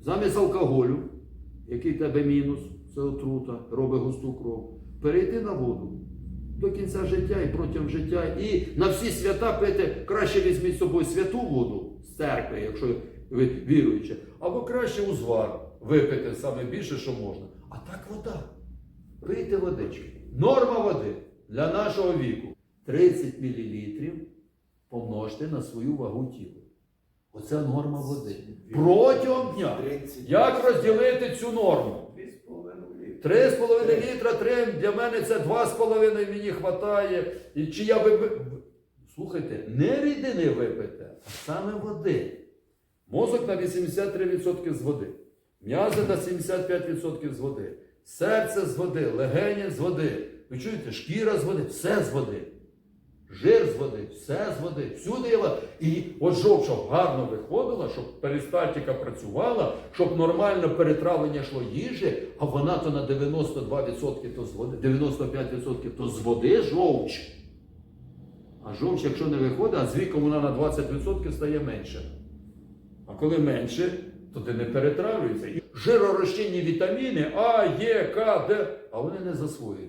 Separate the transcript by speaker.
Speaker 1: замість алкоголю, який тебе мінус, це отрута, робить густу кров, перейти на воду. До кінця життя і протягом життя. І на всі свята пити краще візьміть з собою святу воду з церкви, якщо ви віруючі, або краще узвар випити саме більше, що можна. А так вода. Пийте водички. Норма води для нашого віку 30 мл помножте на свою вагу тіла. Оце норма води. Протягом дня. Як розділити цю норму?
Speaker 2: 2,5 літра.
Speaker 1: 3,5 літра, 3, для мене це 2,5 мені вистачає. І чи я би. Слухайте, не рідини випити, а саме води. Мозок на 83% з води, м'язи на 75% з води, серце з води, легені з води. Ви чуєте, шкіра з води, все з води. Жир з води, все з води, всюди є вода. І от жов, щоб гарно виходила, щоб перистальтика працювала, щоб нормально перетравлення йшло їжі, а вона то на 92% то з води, 95% то з води жовч. А жовч, якщо не виходить, а з віком вона на 20% стає менше. А коли менше, то ти не перетравлюється. Жиророзчинні вітаміни А, Е, К, Д, а вони не засвоюються.